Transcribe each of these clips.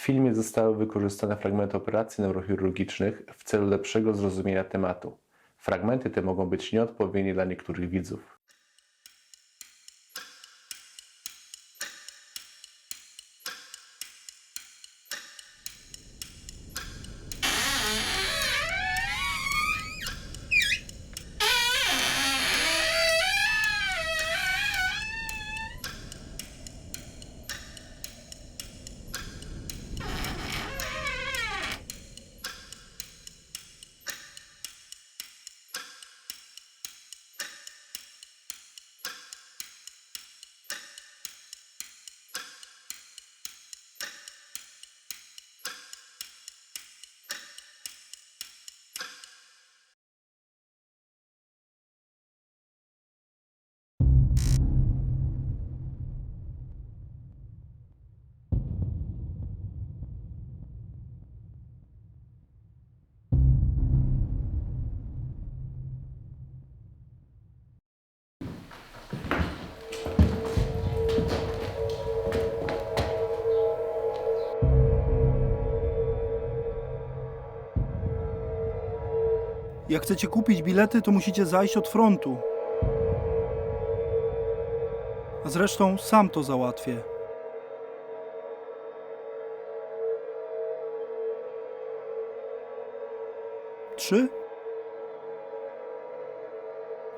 filmie zostały wykorzystane fragmenty operacji neurochirurgicznych w celu lepszego zrozumienia tematu. Fragmenty te mogą być nieodpowiednie dla niektórych widzów. Jak chcecie kupić bilety, to musicie zajść od frontu. A zresztą sam to załatwię. Trzy?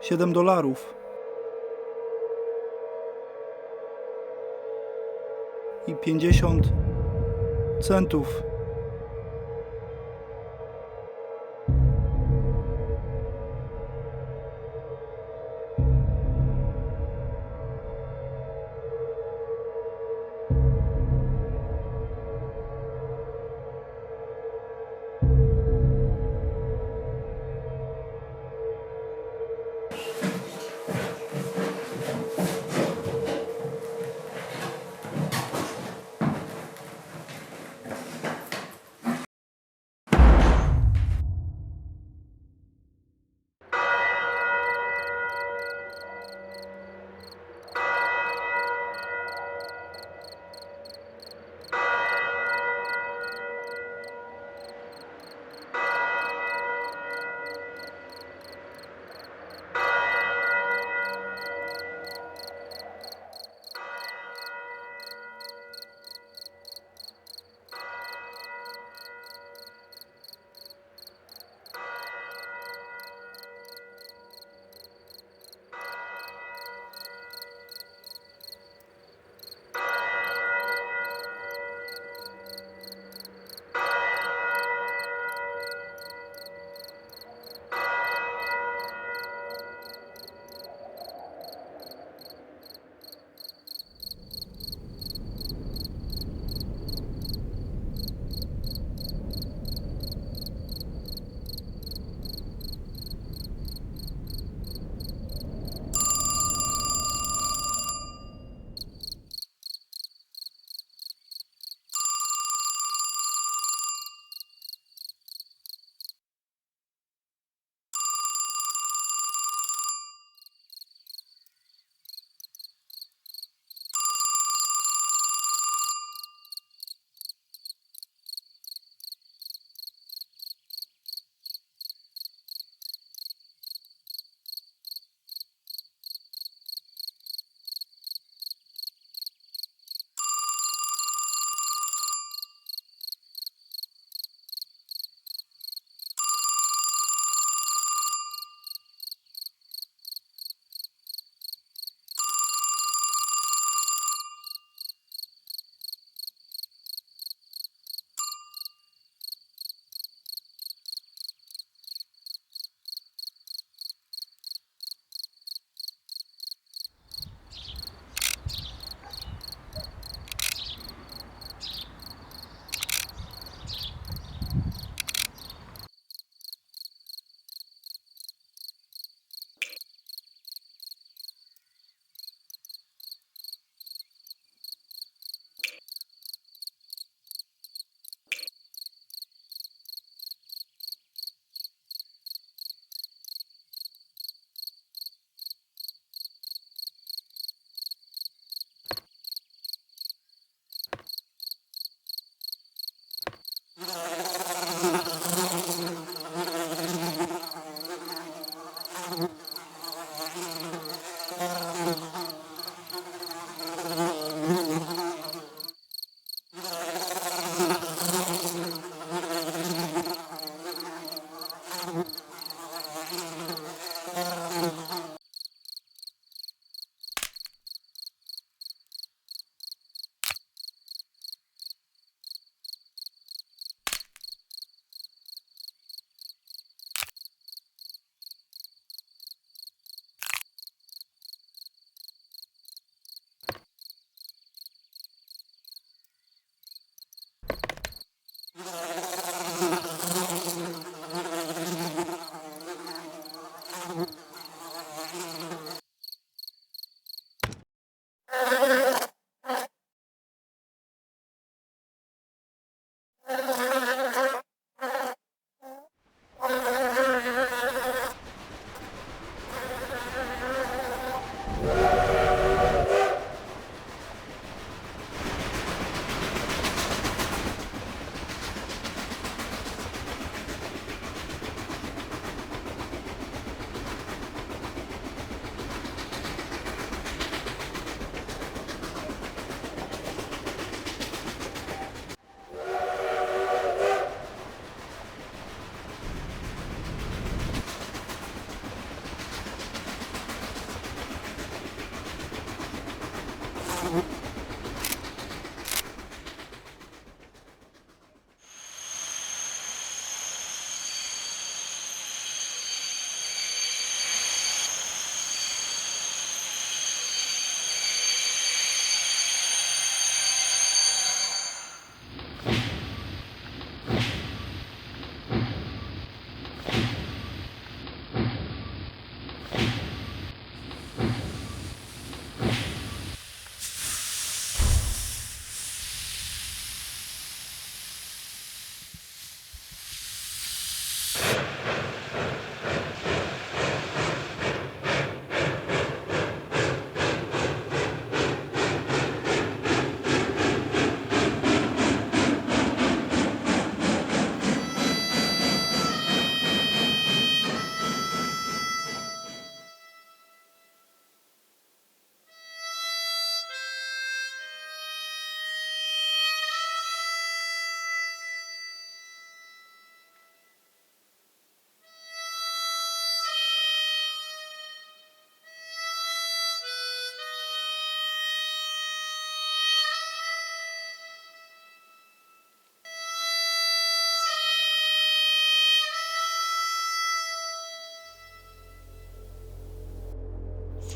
Siedem dolarów. I pięćdziesiąt centów.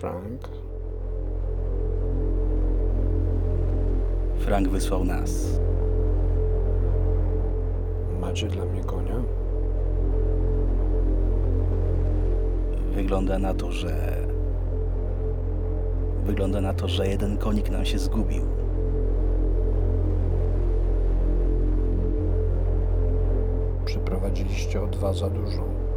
Frank. Frank wysłał nas. Macie dla mnie konia? Wygląda na to, że. Wygląda na to, że jeden konik nam się zgubił. Przyprowadziliście o dwa za dużo.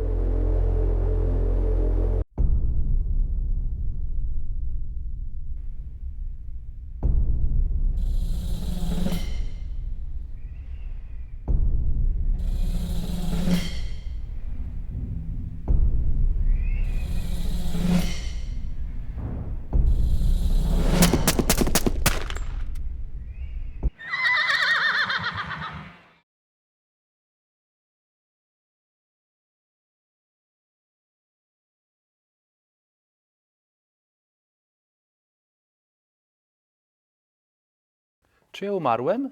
Czy ja umarłem?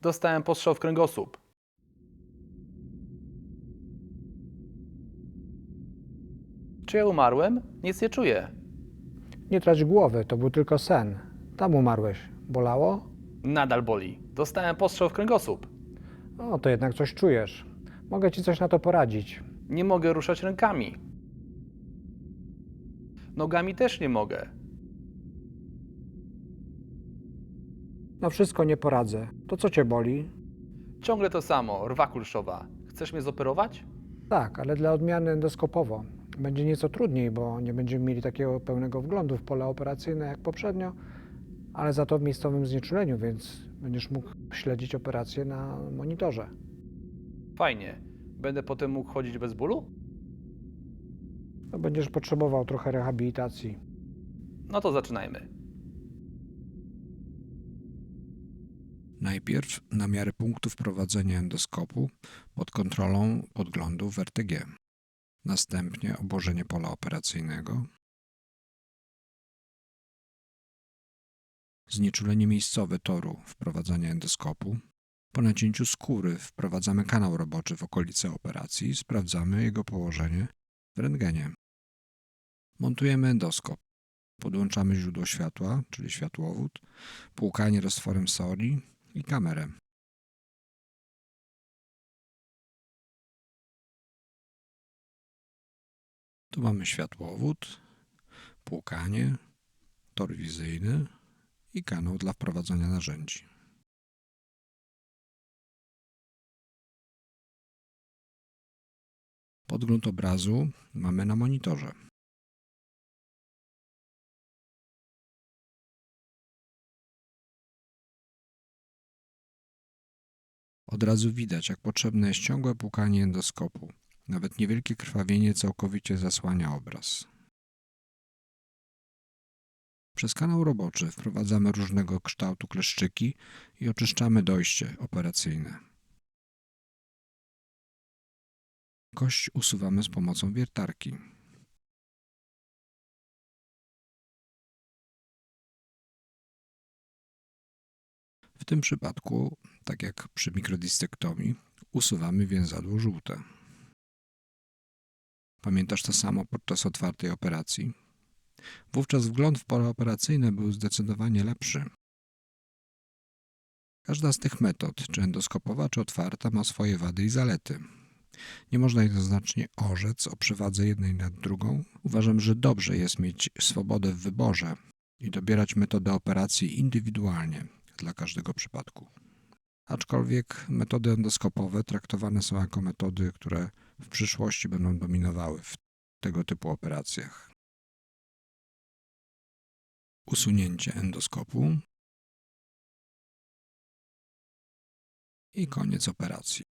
Dostałem postrzał w kręgosłup. Czy ja umarłem? Nic nie czuję. Nie trać głowy, to był tylko sen. Tam umarłeś. Bolało? Nadal boli. Dostałem postrzał w kręgosłup. O, to jednak coś czujesz. Mogę ci coś na to poradzić. Nie mogę ruszać rękami. Nogami też nie mogę. No wszystko nie poradzę. To co cię boli? Ciągle to samo, rwa kulszowa. Chcesz mnie zoperować? Tak, ale dla odmiany endoskopowo. Będzie nieco trudniej, bo nie będziemy mieli takiego pełnego wglądu w pole operacyjne jak poprzednio, ale za to w miejscowym znieczuleniu, więc będziesz mógł śledzić operację na monitorze. Fajnie. Będę potem mógł chodzić bez bólu? No, będziesz potrzebował trochę rehabilitacji. No to zaczynajmy. Najpierw namiary punktu wprowadzenia endoskopu pod kontrolą podglądu w RTG. Następnie obłożenie pola operacyjnego. Znieczulenie miejscowe toru wprowadzania endoskopu. Po nacięciu skóry wprowadzamy kanał roboczy w okolice operacji i sprawdzamy jego położenie w rentgenie. Montujemy endoskop. Podłączamy źródło światła, czyli światłowód, płukanie roztworem soli i kamerę. Tu mamy światłowód, płukanie, tor wizyjny i kanał dla wprowadzania narzędzi. Podgląd obrazu mamy na monitorze. Od razu widać, jak potrzebne jest ciągłe płukanie endoskopu. Nawet niewielkie krwawienie całkowicie zasłania obraz. Przez kanał roboczy wprowadzamy różnego kształtu kleszczyki i oczyszczamy dojście operacyjne. Kość usuwamy z pomocą wiertarki. W tym przypadku, tak jak przy mikrodistektomii, usuwamy więzadło żółte. Pamiętasz to samo podczas otwartej operacji? Wówczas wgląd w pole operacyjne był zdecydowanie lepszy. Każda z tych metod, czy endoskopowa, czy otwarta, ma swoje wady i zalety. Nie można jednoznacznie orzec o przewadze jednej nad drugą. Uważam, że dobrze jest mieć swobodę w wyborze i dobierać metodę operacji indywidualnie dla każdego przypadku. Aczkolwiek metody endoskopowe traktowane są jako metody, które w przyszłości będą dominowały w tego typu operacjach. Usunięcie endoskopu i koniec operacji.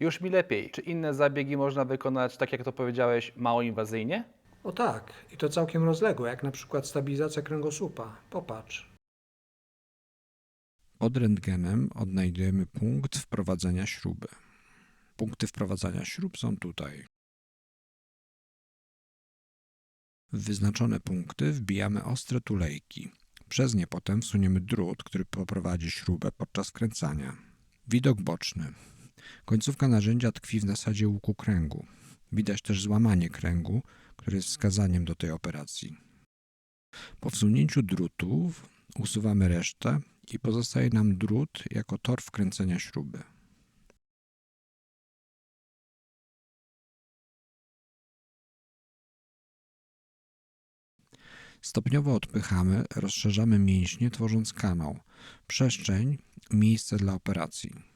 Już mi lepiej. Czy inne zabiegi można wykonać, tak jak to powiedziałeś, mało inwazyjnie? O tak, i to całkiem rozległe, jak na przykład stabilizacja kręgosłupa. Popatrz. Pod rentgenem odnajdujemy punkt wprowadzenia śruby. Punkty wprowadzania śrub są tutaj. W wyznaczone punkty wbijamy ostre tulejki. Przez nie potem wsuniemy drut, który poprowadzi śrubę podczas kręcania. Widok boczny. Końcówka narzędzia tkwi w nasadzie łuku kręgu. Widać też złamanie kręgu, które jest wskazaniem do tej operacji. Po wsunięciu drutów usuwamy resztę i pozostaje nam drut jako tor wkręcenia śruby. Stopniowo odpychamy, rozszerzamy mięśnie, tworząc kanał, przestrzeń, miejsce dla operacji.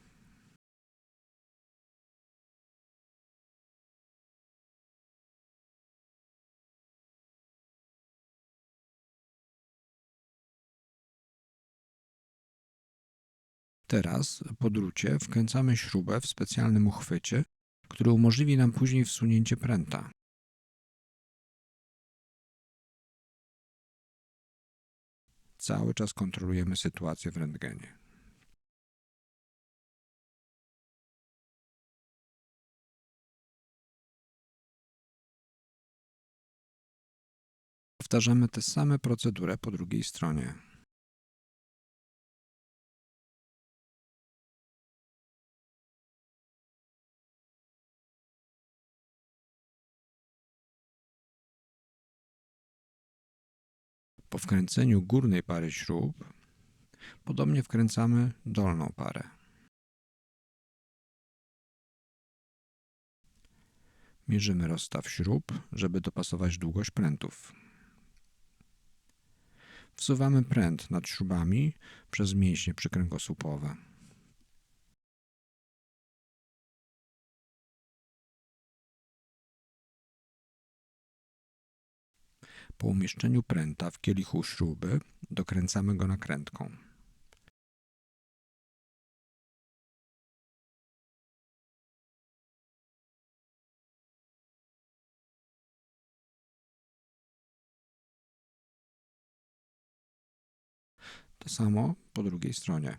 Teraz po drucie wkręcamy śrubę w specjalnym uchwycie, który umożliwi nam później wsunięcie pręta. Cały czas kontrolujemy sytuację w rentgenie. Powtarzamy tę samą procedurę po drugiej stronie. Po wkręceniu górnej pary śrub, podobnie wkręcamy dolną parę. Mierzymy rozstaw śrub, żeby dopasować długość prętów. Wsuwamy pręt nad śrubami przez mięśnie przykręgosłupowe. Po umieszczeniu pręta w kielichu śruby dokręcamy go nakrętką. To samo po drugiej stronie.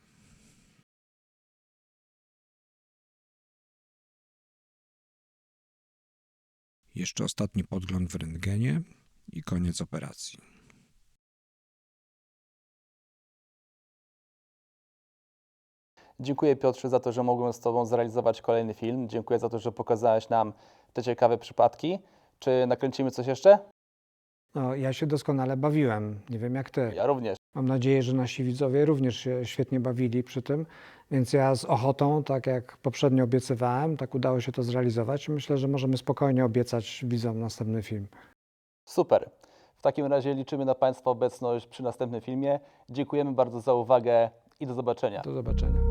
Jeszcze ostatni podgląd w rentgenie i koniec operacji. Dziękuję Piotrze za to, że mogłem z Tobą zrealizować kolejny film. Dziękuję za to, że pokazałeś nam te ciekawe przypadki. Czy nakręcimy coś jeszcze? No, ja się doskonale bawiłem. Nie wiem jak ty. Ja również. Mam nadzieję, że nasi widzowie również się świetnie bawili przy tym, więc ja z ochotą, tak jak poprzednio obiecywałem, tak udało się to zrealizować. Myślę, że możemy spokojnie obiecać widzom następny film. Super. W takim razie liczymy na Państwa obecność przy następnym filmie. Dziękujemy bardzo za uwagę i do zobaczenia. Do zobaczenia.